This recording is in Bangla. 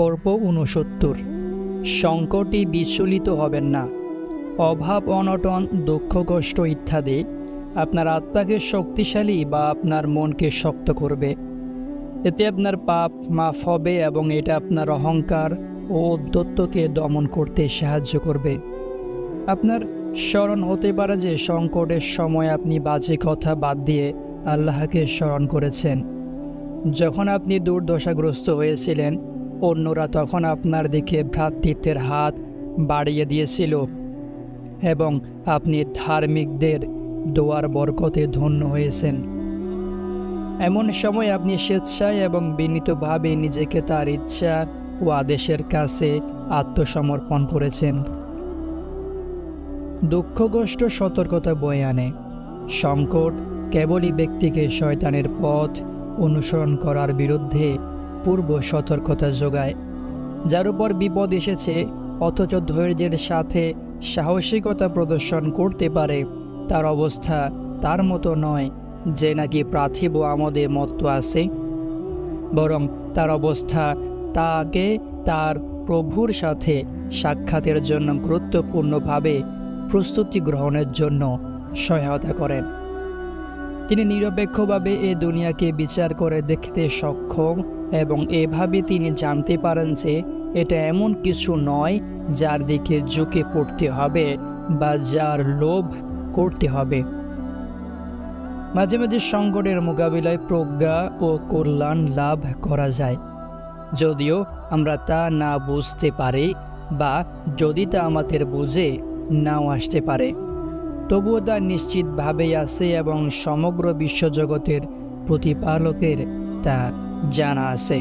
পর্ব ঊনসত্তর। সংকটে বিচলিত হবেন না। অভাব, অনটন, দুঃখ, কষ্ট ইত্যাদি আপনার আত্মাকে শক্তিশালী বা আপনার মনকে শক্ত করবে। এতে আপনার পাপ মাফ হবে এবং এটা আপনার অহংকার ও উদ্যত্তকে দমন করতে সাহায্য করবে। আপনার স্মরণ হতে পারে যে সংকটের সময় আপনি বাজে কথা বাদ দিয়ে আল্লাহকে স্মরণ করেছেন। যখন আপনি দুর্দশাগ্রস্ত হয়েছিলেন অন্যরা তখন আপনার দিকে ভ্রাতৃত্বের হাত বাড়িয়ে দিয়েছিল এবং আপনি ধার্মিকদের দোয়ার বরকতে ধন্য হয়েছেন। এমন সময় আপনি স্বেচ্ছায় এবং বিনীতভাবে নিজেকে তার ইচ্ছা ও আদেশের কাছে আত্মসমর্পণ করেছেন। দুঃখ কষ্ট সতর্কতা বয়ে আনে। সংকট কেবলই ব্যক্তিকে শয়তানের পথ অনুসরণ করার বিরুদ্ধে পূর্ব সতর্কতা যোগায়, যার উপর বিপদ এসেছে, অথচ ধৈর্যের সাথে সাহসিকতা প্রদর্শন করতে পারে, তার অবস্থা তার মতো নয় যে নাকি পার্থিব আমোদে মত্ত আছে। বরং তার অবস্থা তাকে তার প্রভুর সাথে সাক্ষাতের জন্য গুরুত্বপূর্ণভাবে প্রস্তুতি গ্রহণের জন্য সহায়তা করেন। তিনি নিরপেক্ষভাবে এ দুনিয়াকে বিচার করে দেখতে সক্ষম এবং এভাবে তিনি জানতে পারেন যে এটা এমন কিছু নয় যার দিকে ঝুঁকে পড়তে হবে বা যার লোভ করতে হবে। মাঝে মাঝে সংকটের মোকাবিলায় প্রজ্ঞা ও কল্যাণ লাভ করা যায়। যদিও আমরা তা না বুঝতে পারি বা যদি তা আমাদের বুঝে নাও আসতে পারে। তবুও তা নিশ্চিতভাবেই আছে এবং সমগ্র বিশ্বজগতের প্রতিপালকের তা জানা আছে।